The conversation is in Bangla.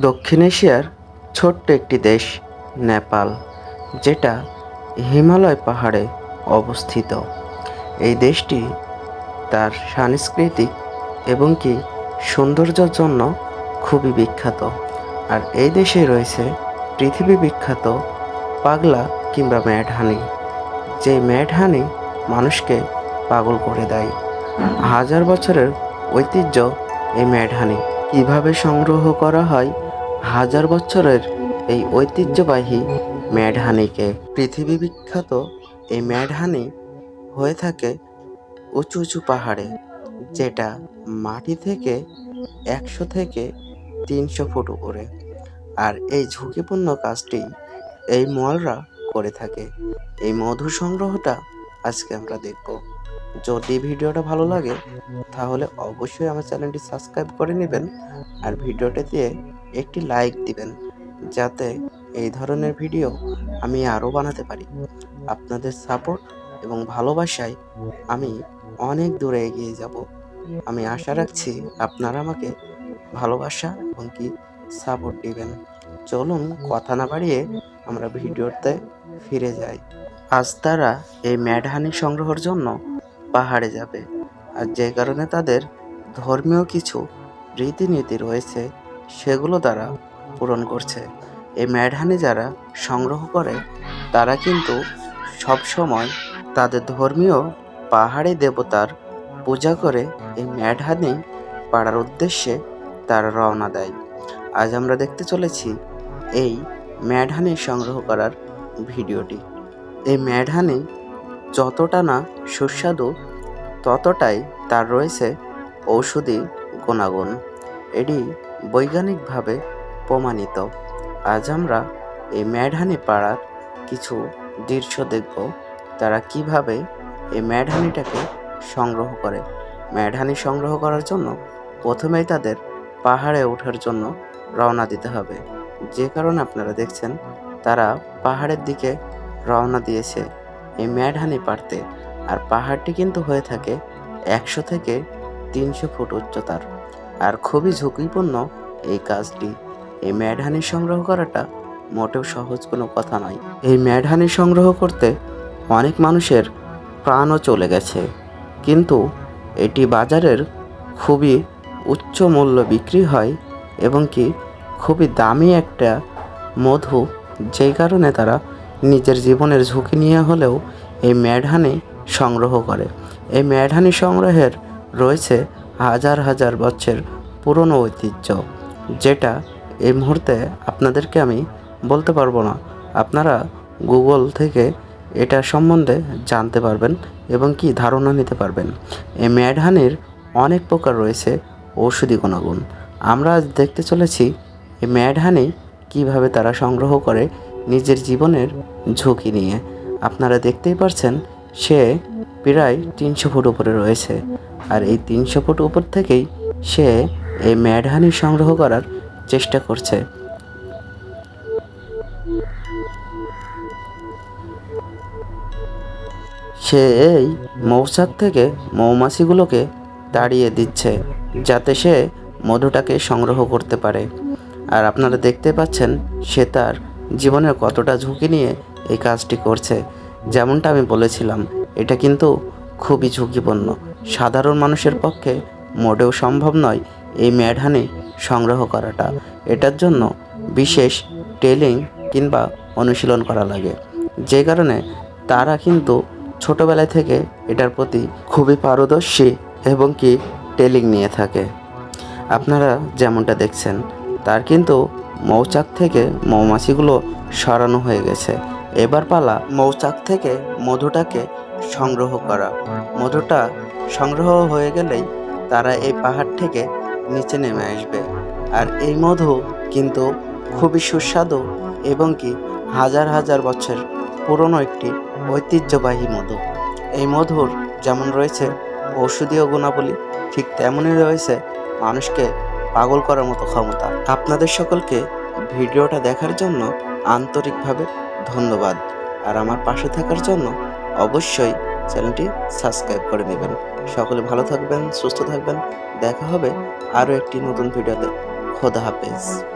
দক্ষিণ এশিয়ার ছোট্ট একটি দেশ, নেপাল, যেটা হিমালয় পাহাড়ে অবস্থিত। এই দেশটি তার সাংস্কৃতিক এবং কি সৌন্দর্যের জন্য খুবই বিখ্যাত। আর এই দেশে রয়েছে পৃথিবী বিখ্যাত পাগলা কিংবা ম্যাড হানি যে ম্যাড হানি মানুষকে পাগল করে দেয়। হাজার বছরের ঐতিহ্য এই ম্যাড হানি কীভাবে সংগ্রহ করা হয় হাজার বছরের এই ঐতিহ্যবাহী ম্যাড হানিকে পৃথিবী বিখ্যাত এই ম্যাড হানি হয়ে থাকে উঁচু উঁচু পাহাড়ে, যেটা মাটি থেকে একশো থেকে তিনশো ফুট উপরে। আর এই ঝুঁকিপূর্ণ কাজটি এই মলরা করে থাকে। এই মধু সংগ্রহটা আজকে আমরা দেখব। যদি ভিডিওটা ভালো লাগে, তাহলে অবশ্যই আমার চ্যানেলটি সাবস্ক্রাইব করে নেবেন। আর ভিডিওটাতে একটি লাইক দিবেন, যাতে এই ধরনের ভিডিও আমি আরও বানাতে পারি। আপনাদের সাপোর্ট এবং ভালোবাসায় আমি অনেক দূরে এগিয়ে যাব। আমি আশা রাখছি আপনারা আমাকে ভালোবাসা এবং কি সাপোর্ট দিবেন। চলুন কথা না বাড়িয়ে আমরা ভিডিওতে ফিরে যাই। আজ তারা এই ম্যাডহানি সংগ্রহের জন্য পাহাড়ে যাবে। আর যে কারণে তাদের ধর্মীয় কিছু রীতিনীতি রয়েছে সেগুলো তারা পূরণ করছে। এই ম্যাডহানি যারা সংগ্রহ করে, তারা কিন্তু সবসময় তাদের ধর্মীয় পাহাড়ি দেবতার পূজা করে এই ম্যাডহানি পাড়ার উদ্দেশ্যে তারা রওনা দেয়। আজ আমরা দেখতে চলেছি এই ম্যাডহানি সংগ্রহ করার ভিডিওটি। এই ম্যাডহানি যতটা না সুস্বাদু, ততটাই তার রয়েছে ঔষধি গুণাগুণ। এটি বৈজ্ঞানিকভাবে প্রমাণিত। আজ আমরা এই ম্যাডহানি পাড়ার কিছু দৃশ্য দেখব, তারা কীভাবে এই ম্যাডহানিটাকে সংগ্রহ করে। ম্যাডহানি সংগ্রহ করার জন্য প্রথমেই তাদের পাহাড়ে ওঠার জন্য রওনা দিতে হবে। যে কারণে আপনারা দেখছেন, তারা পাহাড়ের দিকে রওনা দিয়েছে এই ম্যাডহানি পাড়তে। আর পাহাড়টি কিন্তু হয়ে থাকে একশো থেকে তিনশো ফুট উচ্চতার। আর খুবই ঝুঁকিপূর্ণ এই কাজটি। এই ম্যাডহানি সংগ্রহ করাটা মোটেও সহজ কোনো কথা নয়। এই ম্যাডহানি সংগ্রহ করতে অনেক মানুষের প্রাণও চলে গেছে। কিন্তু এটি বাজারের খুবই উচ্চ মূল্য বিক্রি হয় এবং কি খুবই দামি একটা মধু, যেই কারণে তারা নিজের জীবনের ঝুঁকি নিয়ে হলেও এই ম্যাডহানি সংগ্রহ করে। এই ম্যাডহানি সংগ্রহের রয়েছে হাজার হাজার বছর পুরনো ঐতিহ্য, যেটা এই মুহূর্তে আপনাদেরকে আমি বলতে পারব না। আপনারা গুগল থেকে এটা সম্বন্ধে জানতে পারবেন এবং কি ধারণা নিতে পারবেন। এই ম্যাডহানির অনেক প্রকার রয়েছে ঔষধি গুণাগুণ। আমরা আজ দেখতে চলেছি এই ম্যাডহানি কীভাবে তারা সংগ্রহ করে নিজের জীবনের ঝুঁকি নিয়ে। আপনারা দেখতেই পারছেন সে প্রায় তিনশো ফুট উপরে রয়েছে। আর এই তিনশো ফুট উপর থেকেই সে এই ম্যাডহানি সংগ্রহ করার চেষ্টা করছে। সে এই মৌচাক থেকে মৌমাছিগুলোকে তাড়িয়ে দিচ্ছে, যাতে সে মধুটাকে সংগ্রহ করতে পারে। আর আপনারা দেখতে পাচ্ছেন, সে তার জীবনের কতটা ঝুঁকি নিয়ে এই কাজটি করছে। যেমনটা আমি বলেছিলাম, এটা কিন্তু খুবই ঝুঁকিপূর্ণ। সাধারণ মানুষের পক্ষে মোটেও সম্ভব নয় এই ম্যাডহানি সংগ্রহ করাটা। এটার জন্য বিশেষ টেলিং কিংবা অনুশীলন করা লাগে। যে কারণে তারা কিন্তু ছোটোবেলা থেকে এটার প্রতি খুবই পারদর্শী এবং কি টেলিং নিয়ে থাকে। আপনারা যেমনটা দেখছেন, তার কিন্তু মৌচাক থেকে মৌমাছিগুলো সরানো হয়ে গেছে। এবার পালা মৌচাক থেকে মধুটাকে সংগ্রহ করা। মধুটা সংগ্রহ হয়ে গেলেই তারা এই পাহাড় থেকে নিচে নেমে আসবে। আর এই মধু কিন্তু খুবই সুস্বাদু এবং কি হাজার হাজার বছর পুরনো একটি ঐতিহ্যবাহী মধু। এই মধুর যেমন রয়েছে ঔষধীয় গুণাবলী, ঠিক তেমনই রয়েছে মানুষকে পাগল করার মতো ক্ষমতা। আপনাদের সকলকে ভিডিওটা দেখার জন্য আন্তরিকভাবে ধন্যবাদ। আর আমার পাশে থাকার জন্য অবশ্যই চ্যানেলটি সাবস্ক্রাইব করে নেবেন। সকলে ভালো থাকবেন, সুস্থ থাকবেন। দেখা হবে আরও একটি নতুন ভিডিওতে। খোদা হাফেজ।